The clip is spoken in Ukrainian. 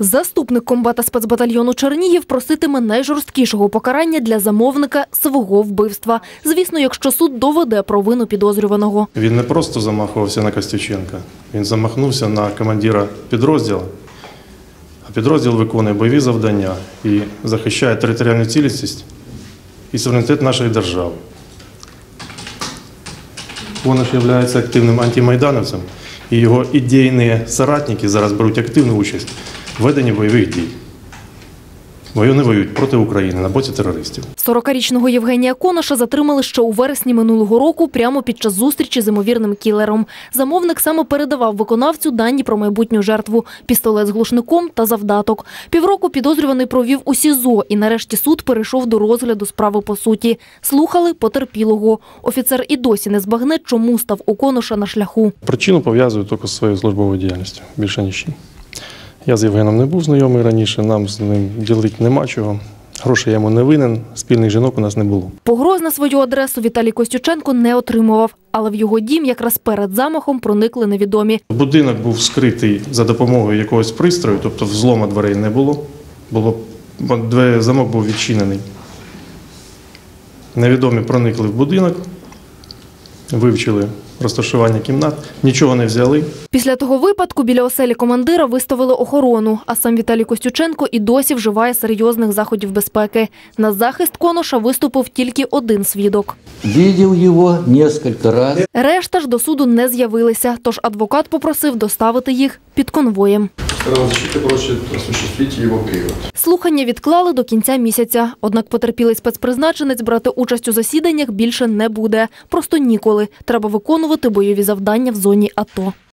Заступник комбата спецбатальйону Чернігів проситиме найжорсткішого покарання для замовника свого вбивства. Звісно, якщо суд доведе провину підозрюваного. Він не просто замахувався на Костюченка, він замахнувся на командира підрозділу. А підрозділ виконує бойові завдання і захищає територіальну цілісність і суверенітет нашої держави. Він ж є активним антимайдановцем, і його ідейні соратники зараз беруть активну участь в веденні бойових дій. Вони воюють проти України на боці терористів. 40-річного Євгенія Коноша затримали ще у вересні минулого року прямо під час зустрічі з імовірним кілером. Замовник саме передавав виконавцю дані про майбутню жертву – пістолет з глушником та завдаток. Півроку підозрюваний провів у СІЗО і нарешті суд перейшов до розгляду справи по суті. Слухали потерпілого. Офіцер і досі не збагне, чому став у Коноша на шляху. Причину пов'язую тільки з своєю службовою діяльністю, більше нічим. Я з Євгеном не був знайомий раніше, нам з ним ділити нема чого. Грошей йому не винен, спільних жінок у нас не було. Погроз на свою адресу Віталій Костюченко не отримував, але в його дім якраз перед замахом проникли невідомі. Будинок був скритий за допомогою якогось пристрою, тобто взлома дверей не було. було замок був відчинений. Невідомі проникли в будинок, вивчили розташування кімнат, нічого не взяли. Після того випадку біля оселі командира виставили охорону, а сам Віталій Костюченко і досі вживає серйозних заходів безпеки. На захист Коноша виступив тільки один свідок. Видел его несколько раз. Решта ж до суду не з'явилися, тож адвокат попросив доставити їх під конвоєм. Сторона защиты просит осуществить его привод. Слухання відклали до кінця місяця. Однак потерпілий спецпризначенець брати участь у засіданнях більше не буде. Просто ніколи. Треба виконувати бойові завдання в зоні АТО.